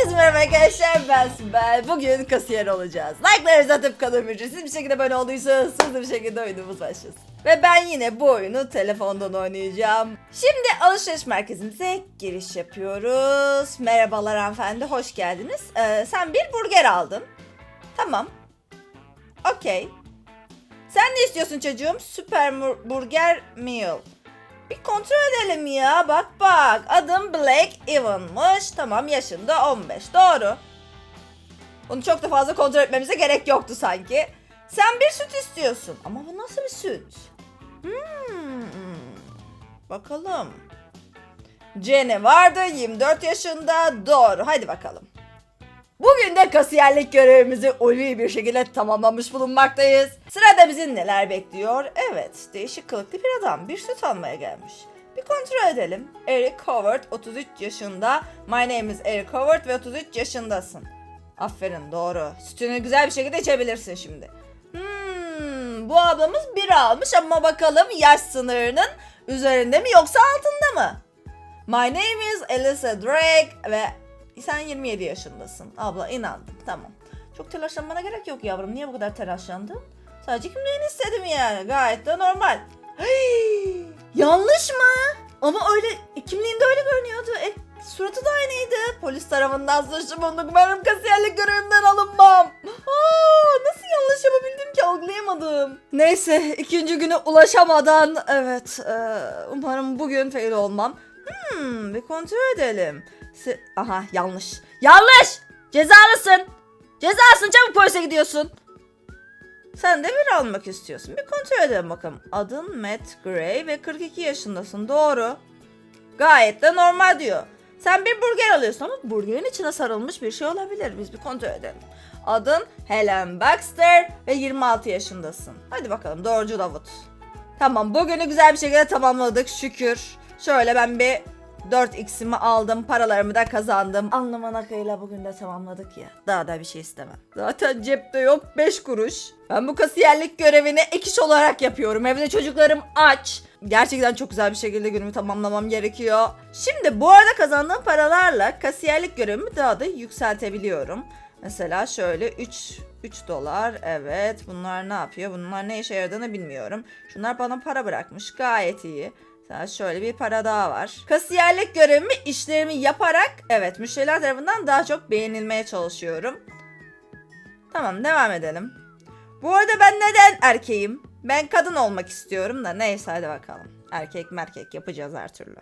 Herkese merhaba arkadaşlar ben Sibel. Bugün kasiyer olacağız. Like'larınızı atıp kalın ücretsiz bir şekilde abone olduysanız hızlı bir şekilde oyunumuz başlasın. Ve ben yine bu oyunu telefondan oynayacağım. Şimdi alışveriş merkezimize giriş yapıyoruz. Merhabalar hanımefendi hoş geldiniz. Ee, sen bir burger aldın. Tamam. Okey. Sen ne istiyorsun çocuğum? Süper burger meal. Bir kontrol edelim ya. Bak bak. Adım Black Evan'mış. Tamam yaşında 15. Doğru. Bunu çok da fazla kontrol etmemize gerek yoktu sanki. Sen bir süt istiyorsun. Ama bu nasıl bir süt? Hmm. Bakalım. Jenny vardı 24 yaşında. Doğru. Hadi bakalım. Bugün de kasiyerlik görevimizi ulvi bir şekilde tamamlamış bulunmaktayız. Sırada bizi neler bekliyor? Evet, değişik kılıklı bir adam bir süt almaya gelmiş. Bir kontrol edelim. Eric Howard 33 yaşında. My name is Eric Howard ve 33 yaşındasın. Aferin doğru. Sütünü güzel bir şekilde içebilirsin şimdi. Hmm, bu ablamız bir almış ama bakalım yaş sınırının üzerinde mi yoksa altında mı? My name is Elisa Drake ve sen 27 yaşındasın. Abla inandım tamam. Çok telaşlanmana gerek yok yavrum. Niye bu kadar telaşlandın? Sadece kimliğini istedim yani. Gayet de normal. Hey, yanlış mı? Ama öyle kimliğinde öyle görünüyordu. E, suratı da aynıydı. Polis tarafından suçlu bulduk. Umarım kasiyerlik görevimden alınmam. Aa, nasıl yanlış yapabildim ki algılayamadım. Neyse ikinci güne ulaşamadan evet e, umarım bugün fail olmam. Hmm, bir kontrol edelim. Se- Aha yanlış. Yanlış! Cezalısın. Cezalısın çabuk polise gidiyorsun. Sen de bir almak istiyorsun. Bir kontrol edelim bakalım. Adın Matt Gray ve 42 yaşındasın. Doğru. Gayet de normal diyor. Sen bir burger alıyorsun ama burgerin içine sarılmış bir şey olabilir. Biz bir kontrol edelim. Adın Helen Baxter ve 26 yaşındasın. Hadi bakalım doğrucu Davut. Tamam bugünü güzel bir şekilde tamamladık şükür. Şöyle ben bir 4x'imi aldım, paralarımı da kazandım. Anlaman akıyla bugün de tamamladık ya. Daha da bir şey istemem. Zaten cepte yok 5 kuruş. Ben bu kasiyerlik görevini ek iş olarak yapıyorum. Evde çocuklarım aç. Gerçekten çok güzel bir şekilde günümü tamamlamam gerekiyor. Şimdi bu arada kazandığım paralarla kasiyerlik görevimi daha da yükseltebiliyorum. Mesela şöyle 3 3 dolar evet bunlar ne yapıyor bunlar ne işe yaradığını bilmiyorum. Şunlar bana para bırakmış gayet iyi. Mesela şöyle bir para daha var. Kasiyerlik görevimi işlerimi yaparak evet müşteriler tarafından daha çok beğenilmeye çalışıyorum. Tamam devam edelim. Bu arada ben neden erkeğim? Ben kadın olmak istiyorum da neyse hadi bakalım. Erkek merkek yapacağız her türlü.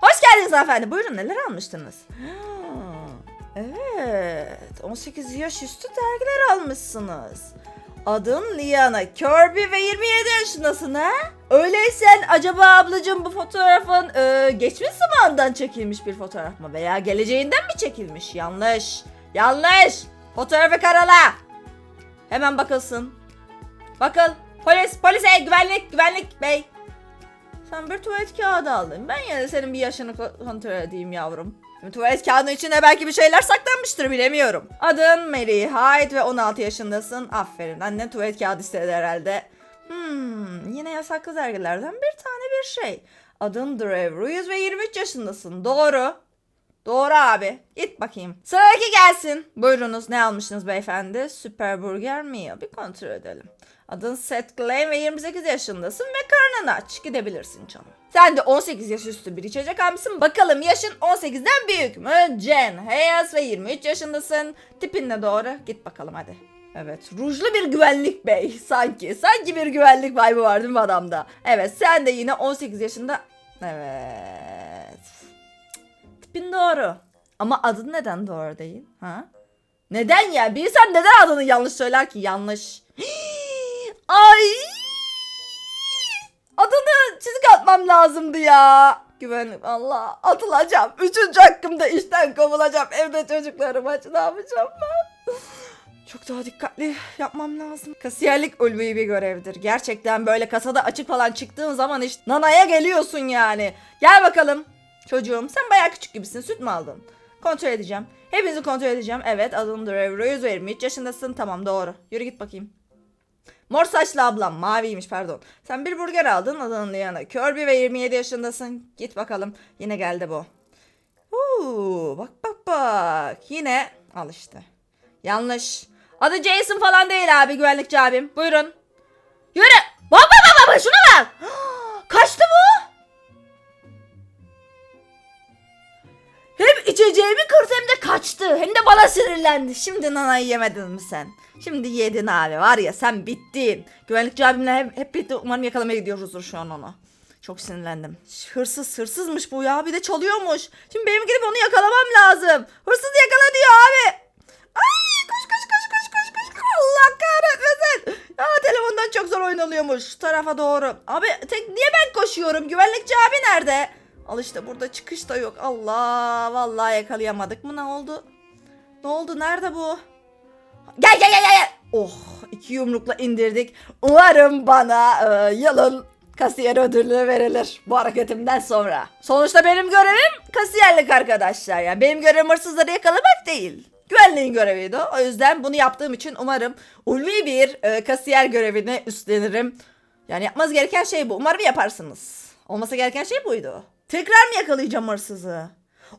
Hoş geldiniz hanımefendi. Buyurun neler almıştınız? Evet 18 yaş üstü dergiler almışsınız. Adın Liana Kirby ve 27 yaşındasın ha? Öyleysen acaba ablacığım bu fotoğrafın e, geçmiş zamandan çekilmiş bir fotoğraf mı veya geleceğinden mi çekilmiş? Yanlış. Yanlış. Fotoğrafı karala. Hemen bakılsın. Bakın. Polis, polis, ey, güvenlik, güvenlik bey. Sen bir tuvalet kağıdı aldın. Ben yine de senin bir yaşını ko- kontrol edeyim yavrum. Şimdi tuvalet kağıdının içinde belki bir şeyler saklanmıştır bilemiyorum. Adın Mary Hyde ve 16 yaşındasın. Aferin. Anne tuvalet kağıdı istedi herhalde. Hmm, yine yasaklı dergilerden bir tane bir şey. Adın Drew Ruiz ve 23 yaşındasın. Doğru. Doğru abi. Git bakayım. Sıradaki gelsin. Buyurunuz ne almışsınız beyefendi? Süper Burger Meal. Bir kontrol edelim. Adın Seth Glenn ve 28 yaşındasın ve karnın aç. Gidebilirsin canım. Sen de 18 yaş üstü bir içecek almışsın. Bakalım yaşın 18'den büyük mü? Jen Hayes ve 23 yaşındasın. Tipin de doğru. Git bakalım hadi. Evet rujlu bir güvenlik bey sanki. Sanki bir güvenlik vibe'ı var değil mi adamda? Evet sen de yine 18 yaşında. Evet. Tipin doğru. Ama adın neden doğru değil? Ha? Neden ya? Bir insan neden adını yanlış söyler ki? Yanlış. Ay! Adını çizik atmam lazımdı ya. Güvenlik Allah atılacağım. Üçüncü hakkımda işten kovulacağım. Evde çocuklarım aç ne yapacağım ben? Çok daha dikkatli yapmam lazım. Kasiyerlik ulvi bir görevdir. Gerçekten böyle kasada açık falan çıktığın zaman işte nanaya geliyorsun yani. Gel bakalım. Çocuğum sen bayağı küçük gibisin. Süt mü aldın? Kontrol edeceğim. Hepinizi kontrol edeceğim. Evet adın Drew 123 yaşındasın. Tamam doğru. Yürü git bakayım. Mor saçlı ablam. Maviymiş pardon. Sen bir burger aldın adın Liana. Kirby ve 27 yaşındasın. Git bakalım. Yine geldi bu. Oo, bak bak bak. Yine al işte. Yanlış. Adı Jason falan değil abi güvenlikçi abim. Buyurun. Yürü. Bak bak bak bak şuna bak. Kaçtı bu. Hem içeceğimi kırdı kaçtı. Hem de bana sinirlendi. Şimdi nanayı yemedin mi sen? Şimdi yedin abi. Var ya sen bittin. Güvenlikçi abimle hep, hep birlikte umarım yakalamaya gidiyoruzdur şu an onu. Çok sinirlendim. Hırsız hırsızmış bu ya. Bir de çalıyormuş. Şimdi benim gidip onu yakalamam lazım. Hırsızı yakala diyor abi. Ay koş koş koş koş koş koş. Allah kahretmesin. Ya telefondan çok zor oyun oluyormuş. Şu tarafa doğru. Abi tek niye ben koşuyorum? Güvenlikçi abi nerede? Al işte burada çıkış da yok. Allah vallahi yakalayamadık mı? Ne oldu? Ne oldu? Nerede bu? Gel gel gel gel. Oh iki yumrukla indirdik. Umarım bana e, yılın kasiyer ödülü verilir bu hareketimden sonra. Sonuçta benim görevim kasiyerlik arkadaşlar. Yani benim görevim hırsızları yakalamak değil. Güvenliğin göreviydi. O yüzden bunu yaptığım için umarım ulvi bir e, kasiyer görevini üstlenirim. Yani yapmanız gereken şey bu. Umarım yaparsınız. Olması gereken şey buydu. Tekrar mı yakalayacağım hırsızı?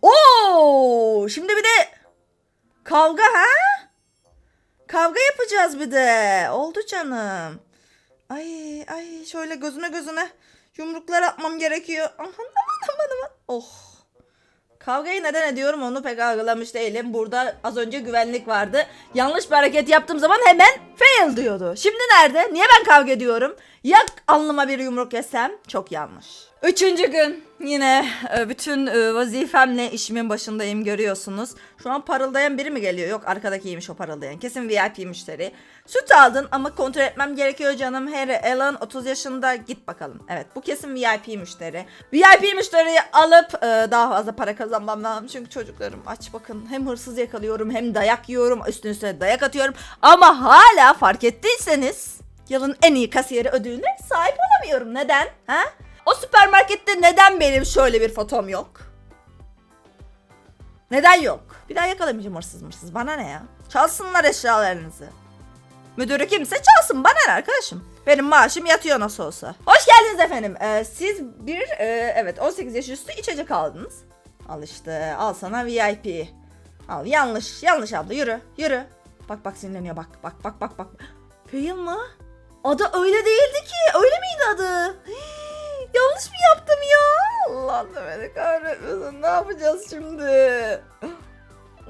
Oo! Şimdi bir de kavga ha? Kavga yapacağız bir de. Oldu canım. Ay ay şöyle gözüne gözüne yumruklar atmam gerekiyor. Aman aman aman aman. Oh. Kavgayı neden ediyorum onu pek algılamış değilim. Burada az önce güvenlik vardı. Yanlış bir hareket yaptığım zaman hemen fail diyordu. Şimdi nerede? Niye ben kavga ediyorum? Ya alnıma bir yumruk yesem? Çok yanlış. Üçüncü gün yine e, bütün e, vazifemle işimin başındayım görüyorsunuz. Şu an parıldayan biri mi geliyor? Yok arkadakiymiş o parıldayan. Kesin VIP müşteri. Süt aldın ama kontrol etmem gerekiyor canım. Harry Allen 30 yaşında git bakalım. Evet bu kesin VIP müşteri. VIP müşteriyi alıp e, daha fazla para kazanmam lazım. Çünkü çocuklarım aç bakın. Hem hırsız yakalıyorum hem dayak yiyorum. Üstüne üstüne dayak atıyorum. Ama hala fark ettiyseniz yılın en iyi kasiyeri ödülüne sahip olamıyorum. Neden? Ha? O süpermarkette neden benim şöyle bir fotom yok? Neden yok? Bir daha yakalamayacağım hırsız mırsız. Bana ne ya? Çalsınlar eşyalarınızı. Müdürü kimse çalsın. Bana ne arkadaşım? Benim maaşım yatıyor nasıl olsa. Hoş geldiniz efendim. Ee, siz bir e, evet 18 yaş üstü içecek aldınız. Al işte al sana VIP. Al yanlış yanlış abla yürü yürü. Bak bak sinirleniyor bak bak bak bak bak. Fail mı? Adı öyle değildi ki. Öyle miydi adı? Yanlış mı yaptım ya? Allah da beni kahretmesin. Ne yapacağız şimdi?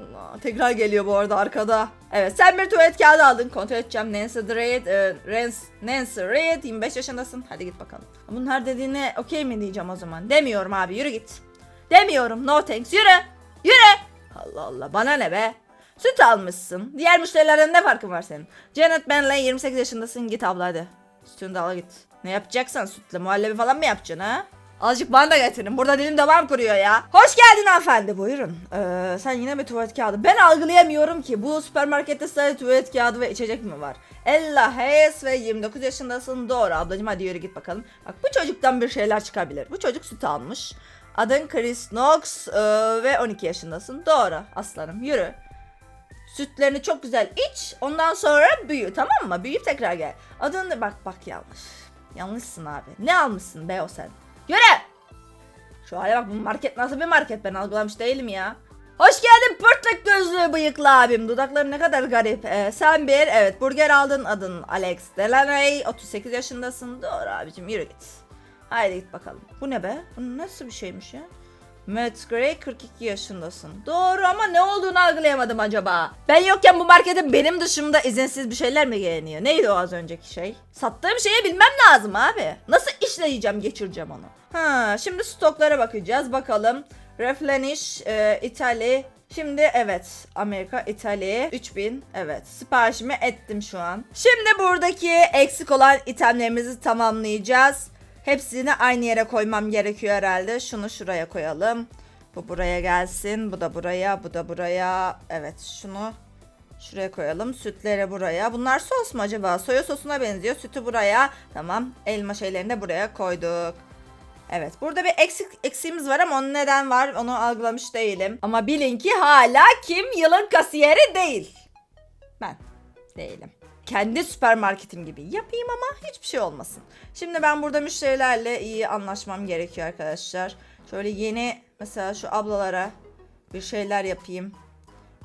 Allah, tekrar geliyor bu arada arkada. Evet sen bir tuvalet kağıdı aldın. Kontrol edeceğim. Nancy Reid, e, Rens, Nancy Reid 25 yaşındasın. Hadi git bakalım. Bunun her dediğine okey mi diyeceğim o zaman. Demiyorum abi yürü git. Demiyorum no thanks yürü. Yürü. Allah Allah bana ne be. Süt almışsın. Diğer müşterilerden ne farkın var senin? Janet Benley 28 yaşındasın git abla hadi. Sütünü de al git. Ne yapacaksan sütle muhallebi falan mı yapacaksın ha? Azıcık bana da getirin. Burada dilim damağım kuruyor ya. Hoş geldin hanımefendi. Buyurun. Ee, sen yine mi tuvalet kağıdı? Ben algılayamıyorum ki. Bu süpermarkette sadece tuvalet kağıdı ve içecek mi var? Ella Hayes ve 29 yaşındasın. Doğru ablacığım hadi yürü git bakalım. Bak bu çocuktan bir şeyler çıkabilir. Bu çocuk süt almış. Adın Chris Knox ee, ve 12 yaşındasın. Doğru aslanım yürü. Sütlerini çok güzel iç. Ondan sonra büyü tamam mı? Büyüyüp tekrar gel. Adını bak bak yanlış. Yanlışsın abi. Ne almışsın be o sen? Yürü! Şu hale bak bu market nasıl bir market ben algılamış değilim ya. Hoş geldin pırtlak gözlü bıyıklı abim. Dudakları ne kadar garip. Ee, sen bir evet burger aldın adın Alex Delaney. 38 yaşındasın. Doğru abicim yürü git. Haydi git bakalım. Bu ne be? Bu nasıl bir şeymiş ya? Matt Gray 42 yaşındasın. Doğru ama ne olduğunu algılayamadım acaba. Ben yokken bu markete benim dışımda izinsiz bir şeyler mi geliniyor? Neydi o az önceki şey? Sattığım şeyi bilmem lazım abi. Nasıl işleyeceğim geçireceğim onu? Ha, şimdi stoklara bakacağız bakalım. Replenish e, İtalya. Şimdi evet Amerika İtalya 3000 evet siparişimi ettim şu an. Şimdi buradaki eksik olan itemlerimizi tamamlayacağız. Hepsini aynı yere koymam gerekiyor herhalde. Şunu şuraya koyalım. Bu buraya gelsin. Bu da buraya. Bu da buraya. Evet şunu şuraya koyalım. Sütleri buraya. Bunlar sos mu acaba? Soya sosuna benziyor. Sütü buraya. Tamam. Elma şeylerini de buraya koyduk. Evet burada bir eksik eksiğimiz var ama onun neden var onu algılamış değilim. Ama bilin ki hala kim yılın kasiyeri değil. Ben değilim. Kendi süpermarketim gibi yapayım ama hiçbir şey olmasın. Şimdi ben burada müşterilerle iyi anlaşmam gerekiyor arkadaşlar. Şöyle yeni mesela şu ablalara bir şeyler yapayım.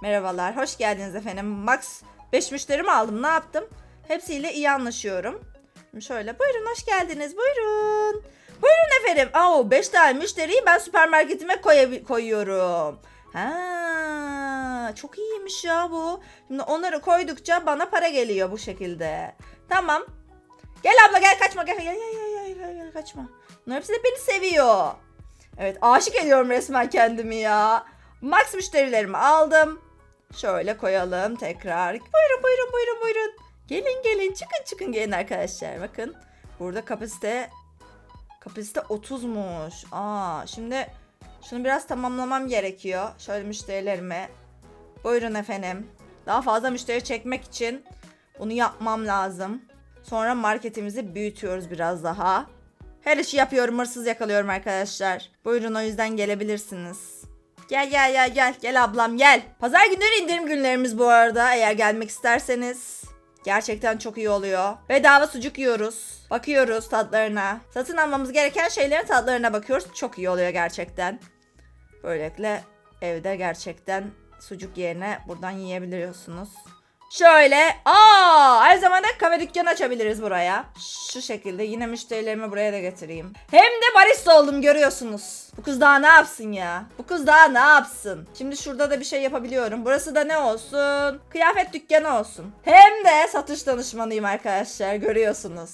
Merhabalar, hoş geldiniz efendim. Max 5 müşteri mi aldım, ne yaptım? Hepsiyle iyi anlaşıyorum. Şimdi şöyle, buyurun hoş geldiniz, buyurun. Buyurun efendim. Aa, 5 tane müşteriyi ben süpermarketime koya- koyuyorum. Ha, çok iyiymiş ya bu. Şimdi onları koydukça bana para geliyor bu şekilde. Tamam. Gel abla gel kaçma gel gel gel gel gel, gel, kaçma. Bunlar hepsi de beni seviyor. Evet aşık ediyorum resmen kendimi ya. Max müşterilerimi aldım. Şöyle koyalım tekrar. Buyurun buyurun buyurun buyurun. Gelin gelin çıkın çıkın gelin arkadaşlar. Bakın burada kapasite kapasite 30'muş. Aa şimdi şunu biraz tamamlamam gerekiyor. Şöyle müşterilerime. Buyurun efendim. Daha fazla müşteri çekmek için bunu yapmam lazım. Sonra marketimizi büyütüyoruz biraz daha. Her işi yapıyorum, hırsız yakalıyorum arkadaşlar. Buyurun o yüzden gelebilirsiniz. Gel gel gel gel gel ablam gel. Pazar günleri indirim günlerimiz bu arada eğer gelmek isterseniz. Gerçekten çok iyi oluyor. Bedava sucuk yiyoruz. Bakıyoruz tatlarına. Satın almamız gereken şeylerin tatlarına bakıyoruz. Çok iyi oluyor gerçekten. Böylelikle evde gerçekten sucuk yerine buradan yiyebiliyorsunuz. Şöyle. Aa, her zaman da kahve dükkanı açabiliriz buraya. Şu şekilde yine müşterilerimi buraya da getireyim. Hem de barista oldum görüyorsunuz. Bu kız daha ne yapsın ya? Bu kız daha ne yapsın? Şimdi şurada da bir şey yapabiliyorum. Burası da ne olsun? Kıyafet dükkanı olsun. Hem de satış danışmanıyım arkadaşlar görüyorsunuz.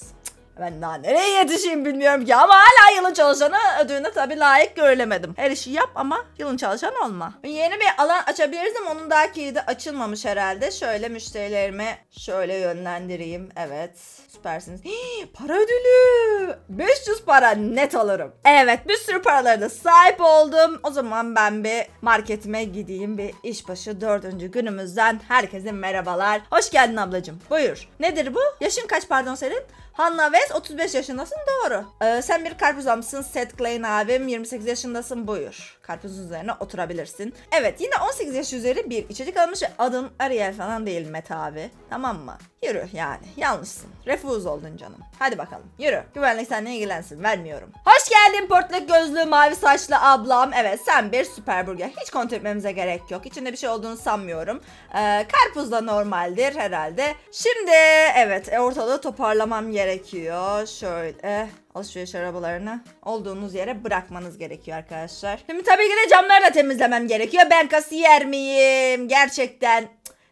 Ben daha nereye yetişeyim bilmiyorum ki ama hala yılın çalışanı ödülüne tabii layık görülemedim. Her işi yap ama yılın çalışanı olma. Yeni bir alan açabiliriz ama onun daha kilidi açılmamış herhalde. Şöyle müşterilerimi şöyle yönlendireyim. Evet süpersiniz. Hii, para ödülü. 500 para net alırım. Evet bir sürü paralara da sahip oldum. O zaman ben bir marketime gideyim. Bir işbaşı dördüncü günümüzden herkese merhabalar. Hoş geldin ablacığım. Buyur. Nedir bu? Yaşın kaç pardon senin? Hanna West 35 yaşındasın doğru. Ee, sen bir karpuz almışsın Seth Klein abim 28 yaşındasın buyur. Karpuzun üzerine oturabilirsin. Evet yine 18 yaş üzeri bir içecek almış ve adın Ariel falan değil Mete abi. Tamam mı? Yürü yani yanlışsın. Refuz oldun canım. Hadi bakalım yürü. Güvenlik seninle ilgilensin vermiyorum. Hoş geldin portlak gözlü mavi saçlı ablam. Evet sen bir süper burger. Hiç kontrol etmemize gerek yok. İçinde bir şey olduğunu sanmıyorum. Ee, karpuz da normaldir herhalde. Şimdi evet ortalığı toparlamam gerekiyor. Şöyle alışveriş arabalarını olduğunuz yere bırakmanız gerekiyor arkadaşlar. Şimdi tabii ki de camları da temizlemem gerekiyor. Ben kasiyer miyim? Gerçekten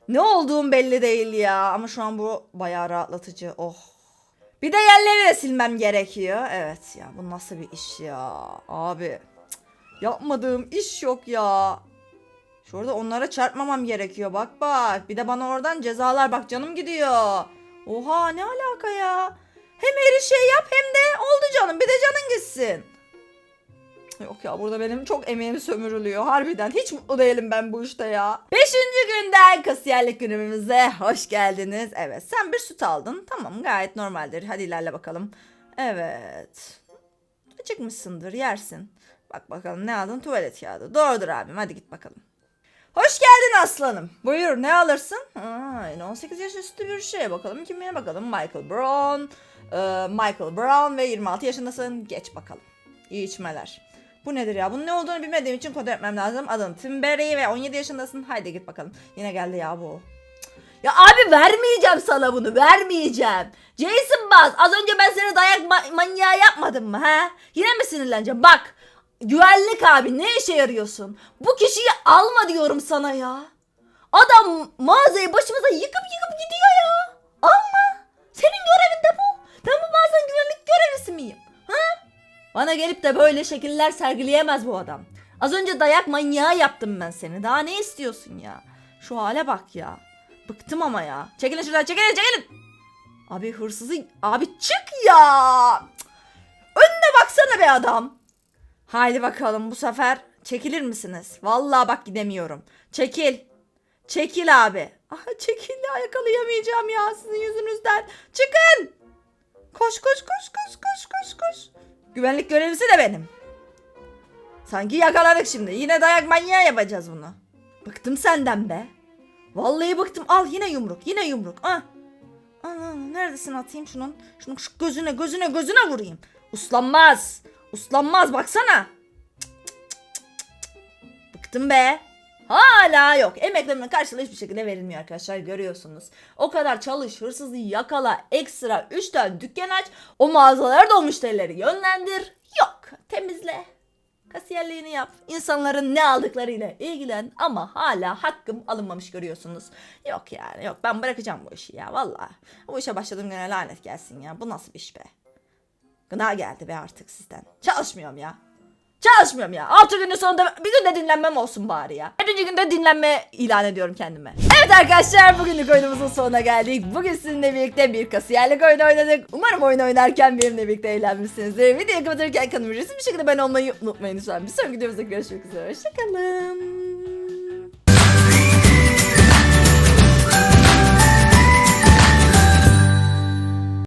ne olduğum belli değil ya. Ama şu an bu bayağı rahatlatıcı. Oh. Bir de yerleri de silmem gerekiyor. Evet ya bu nasıl bir iş ya. Abi yapmadığım iş yok ya. Şurada onlara çarpmamam gerekiyor. Bak bak. Bir de bana oradan cezalar bak canım gidiyor. Oha ne alaka ya. Hem her şey yap hem de oldu canım. Bir de canın gitsin. Yok ya burada benim çok emeğim sömürülüyor. Harbiden hiç mutlu değilim ben bu işte ya. Beşinci günden kasiyerlik günümüze hoş geldiniz. Evet sen bir süt aldın. Tamam gayet normaldir. Hadi ilerle bakalım. Evet. Acıkmışsındır yersin. Bak bakalım ne aldın? Tuvalet kağıdı. Doğrudur abim hadi git bakalım. Hoş geldin aslanım. Buyur ne alırsın? Aa, yine 18 yaş üstü bir şey. Bakalım kimliğe bakalım. Michael Brown. Ee, Michael Brown ve 26 yaşındasın. Geç bakalım. İyi içmeler. Bu nedir ya? Bunun ne olduğunu bilmediğim için kod etmem lazım. Adın Tim Berry ve 17 yaşındasın. Haydi git bakalım. Yine geldi ya bu. Ya abi vermeyeceğim sana bunu vermeyeceğim. Jason Baz az önce ben seni dayak ma- manyağı yapmadım mı ha? Yine mi sinirleneceğim? Bak güvenlik abi ne işe yarıyorsun? Bu kişiyi alma diyorum sana ya. Adam mağazayı başımıza yıkıp yıkıp gidiyor ya. Alma. Senin görevin de bu. Ben bu mağazanın güvenlik görevlisi miyim? Ha? Bana gelip de böyle şekiller sergileyemez bu adam. Az önce dayak manyağı yaptım ben seni. Daha ne istiyorsun ya? Şu hale bak ya. Bıktım ama ya. Çekilin şuradan çekilin çekilin. Abi hırsızı... Abi çık ya. Önüne baksana be adam. Haydi bakalım bu sefer çekilir misiniz? Vallahi bak gidemiyorum. Çekil. Çekil abi. Aha çekil ya yakalayamayacağım ya sizin yüzünüzden. Çıkın. Koş koş koş koş koş koş koş. Güvenlik görevlisi de benim. Sanki yakaladık şimdi. Yine dayak manyağı yapacağız bunu. Bıktım senden be. Vallahi bıktım. Al yine yumruk. Yine yumruk. Ah. Aa, neredesin atayım şunun? Şunun şu gözüne gözüne gözüne vurayım. Uslanmaz. Uslanmaz baksana. Bıktım be. hala yok. Emeklerimin karşılığı hiçbir şekilde verilmiyor arkadaşlar görüyorsunuz. O kadar çalış, hırsızı yakala, ekstra 3 tane dükkan aç, o mağazalara o müşterileri yönlendir. Yok, temizle. Kasiyerliğini yap. İnsanların ne aldıklarıyla ilgilen ama hala hakkım alınmamış görüyorsunuz. Yok yani yok ben bırakacağım bu işi ya valla. Bu işe başladığım güne lanet gelsin ya. Bu nasıl bir iş be? Gına geldi be artık sizden. Çalışmıyorum ya. Çalışmıyorum ya. 6 günün sonunda bir gün de dinlenmem olsun bari ya. 7. günde dinlenme ilan ediyorum kendime. Evet arkadaşlar bugünlük oyunumuzun sonuna geldik. Bugün sizinle birlikte bir kasiyerlik oyunu oynadık. Umarım oyun oynarken benimle birlikte eğlenmişsinizdir. Videoyu kapatırken kanalıma ücretsiz bir şekilde ben olmayı unutmayın lütfen. Bir sonraki videomuzda görüşmek üzere. Hoşçakalın.